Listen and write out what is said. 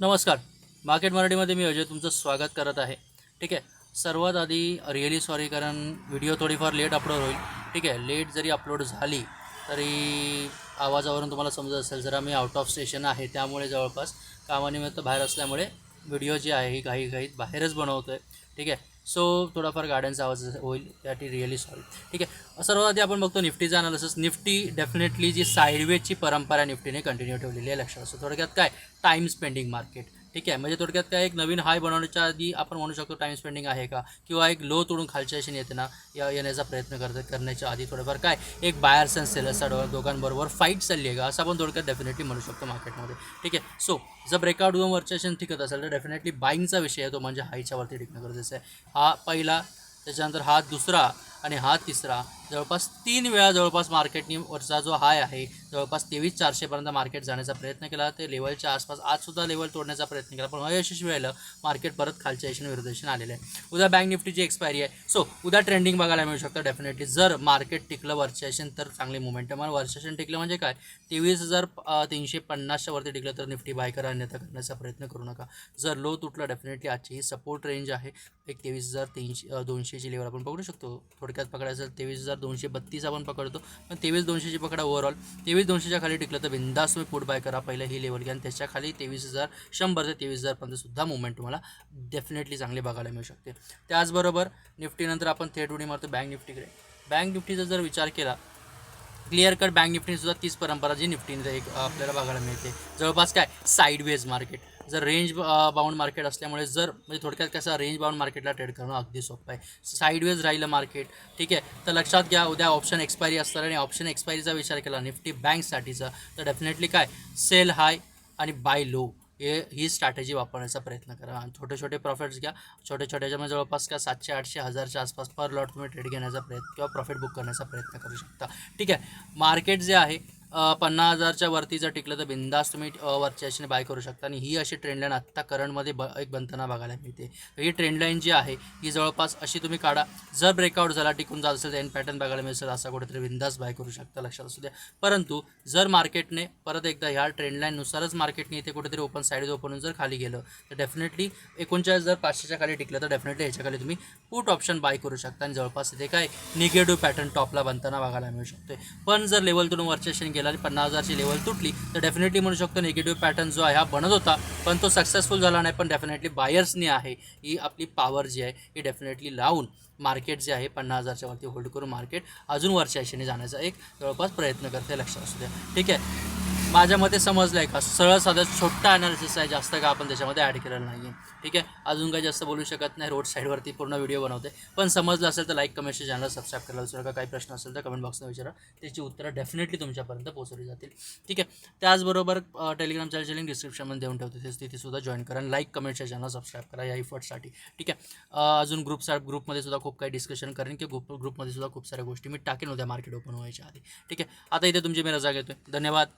नमस्कार. मार्केट मराठीमध्ये मी अजय तुमचं स्वागत करत आहे. ठीक आहे? सर्वात आधी रिअली सॉरी कारण व्हिडिओ थोडीफार लेट अपलोड होईल. ठीक आहे? लेट जरी अपलोड झाली तरी आवाजावरून तुम्हाला समजत असेल जरा मी आउट ऑफ स्टेशन आहे त्यामुळे जवळपास कामानिमित्त बाहेर असल्यामुळे व्हिडिओ जी आहे ही काही काही बाहेरच बनवतो आहे ठीक आहे? सो थोडाफार गाड्यांचा आवाज होईल त्यासाठी रिअली सॉरी ठीक आहे? सर्वात आधी आपण बघतो निफ्टीचा अनालिसिस निफ्टी डेफिनेटली जी साईडवेजची परंपरा निफ्टीने कंटिन्यू ठेवलेली आहे लक्षात. असतो थोडक्यात काय? टाईम स्पेंडिंग मार्केट ठीक आहे? म्हणजे थोडक्यात काय एक नवीन हाय बनवण्याच्या आधी आपण म्हणू शकतो टाईम स्पेंडिंग आहे का? किंवा एक लो तोडून खालच्या दिशेने येते ना या येण्याचा प्रयत्न करत करण्याच्या आधी थोडंफार काय? एक बायर्स अँड सेलर्सचा डो दोघांबरोबर फाईट चालली आहे का? असं आपण थोडक्यात डेफिनेटली म्हणू शकतो मार्केटमध्ये ठीक आहे? सो जर ब्रेकआउट होऊन वरच्याशन टिकत असेल तर डेफिनेटली बाईंगचा विषय आहे तो म्हणजे हायच्यावरती टिकणं गरजेचं आहे. हा पहिला त्याच्यानंतर हा दुसरा आणि हा तिसरा. जवळपास तीन वेळा जवळपास मार्केटनी वरचा जो हाय आहे जवळपास तेवीस चारशेपर्यंत मार्केट जाण्याचा प्रयत्न केला. ते लेवलच्या आसपास आजसुद्धा लेवल तोडण्याचा प्रयत्न केला पण अयशस्वी राहिलं मार्केट परत खालच्या यशन विरुद्ध आलेलं आहे. उद्या बँक निफ्टीची एक्सपायरी आहे. सो उद्या ट्रेंडिंग बघायला मिळू शकतं डेफिनेटली जर मार्केट टिकलं वरच्या यशन तर चांगली मुवमेंटम आणि वरच्या टिकलं म्हणजे काय? तेवीस हजार तीनशे पन्नासच्या वरती टिकलं तर निफ्टी बाय करा अन्यथा करण्याचा प्रयत्न करू नका. जर लो तुटलं डेफिनेटली आजची ही सपोर्ट रेंज आहे. एक तेवीस हजार तीनशे दोनशेची लेवल आपण पकडू शकतो. थोडक्यात पकडायचं तेवीस हजार दोनशे बत्तीस आपण पकडतो. पण तेवीस दोनशेची पकडा ओव्हरऑल तेवीस दोनशेच्या खाली टिकलं तर बिंदास तुम्ही पुट बाय करा. पहिलं ही लेवल घ्या. आणि त्याच्याखाली तेवीस हजार शंभर ते तेवीस हजारपर्यंत सुद्धा मुवमेंट तुम्हाला डेफिनेटली चांगली बघायला मिळू शकते त्याचबरोबर निफ्टीनंतर आपण थेट उडी मारतो. बँक निफ्टीकडे बँक निफ्टीचा जर विचार केला क्लिअर कट बँक निफ्टीसुद्धा तीच परंपरा जी निफ्टीने एक आपल्याला बघायला मिळते. जवळपास काय? साईडवेज मार्केट जर रेंज बाउंड मार्केट असल्यामुळे जर म्हणजे थोडक्यात कसं रेंज बाउंड मार्केटला ट्रेड करणं अगदी सोपं आहे. साईडवेज राहिलं मार्केट ठीक आहे? तर लक्षात घ्या उद्या ऑप्शन एक्सपायरी असतात आणि ऑप्शन एक्सपायरीचा विचार केला निफ्टी बँकसाठीचा तर डेफिनेटली काय? सेल हाय आणि बाय लो हे ही स्ट्रॅटेजी वापरण्याचा प्रयत्न करा. आणि छोटे छोटे प्रॉफिट्स घ्या. छोटे छोट्याच्यामध्ये जवळपास का सातशे आठशे हजारच्या आसपास पर लॉट तुम्ही ट्रेड घेण्याचा प्रयत्न किंवा प्रॉफिट बुक करण्याचा प्रयत्न करू शकता. ठीक आहे? मार्केट जे आहे पन्नास हजारच्या वरती जर टिकलं तर बिंदास तुम्ही वरच्या याच्याने बाय करू शकता. आणि ही अशी ट्रेंडलाईन आत्ता करंटमध्ये ब एक बनताना बघायला मिळते. ही ट्रेंडलाईन जी आहे ही जवळपास अशी तुम्ही काढा. जर ब्रेकआउट झाला टिकून जात असेल तर एन पॅटर्न बघायला मिळेल असा कुठेतरी बिंदास बाय करू शकता लक्षात असू द्या. परंतु जर मार्केटने परत एकदा ह्या ट्रेंडलाईननुसारच मार्केटने इथे कुठेतरी ओपन साईड ओपन जर खाली गेलं तर डेफिनेटली एकोणचाळीस जर पाचशेच्या खाली टिकलं तर डेफिनेटली ह्याच्या खाली तुम्ही पुट ऑप्शन बाय करू शकता. आणि जवळपास इथे काय निगेटिव्ह पॅटर्न टॉपला बनताना बघायला मिळू शकते. पण जर लेवल तुम्ही वरच्या गेलं गेला आणि पन्नास हजारची लेवल तुटली तर डेफिनेटली म्हणू शकतो निगेटिव्ह पॅटर्न जो आहे हा बनत होता पण तो सक्सेसफुल झाला नाही पण डेफिनेटली बायर्सनी आहे ही आपली पॉवर जी आहे ही डेफिनेटली लावून मार्केट जे आहे पन्नास हजारच्या वरती होल्ड करून मार्केट अजून वरच्या दिशेने जाण्याचा एक जवळपास प्रयत्न करते लक्षात असू द्या. ठीक आहे. माझ्या मते समजलं आहे का? सरळ साधा छोटा अनालिसिस आहे जास्त का आपण त्याच्यामध्ये ॲड केलेलं नाही आहे ठीक आहे? अजून काही जास्त बोलू शकत नाही रोड साईडवरती पूर्ण व्हिडिओ बनवते. पण समजलं असेल तर लाईक कमेंटचे चॅनल सबस्क्राईब करायला विसरू नका. काही प्रश्न असेल तर कमेंट बॉक्सने विचारा. त्याची उत्तरं डेफिनेटली तुमच्यापर्यंत पोहोचवली जातील. ठीक आहे? त्याचबरोबर टेलिग्राम चॅनलची लिंक डिस्क्रिप्शनमध्ये देऊन ठेवते. तेच तिथे जॉईन करा. लाईक कमेंटच्या चॅनल सबस्क्राईब करा या इफर्टसाठी ठीक आहे? अजून ग्रुप ग्रुपमध्ये सुद्धा खूप काही डिस्कशन करेन की ग्रुप ग्रुपमध्ये सुद्धा खूप साऱ्या गोष्टी मी टाकेन. होत्या मार्केट ओपन व्हायच्या आधी. ठीक आहे? आता इथे तुमची मी रजा घेतो धन्यवाद.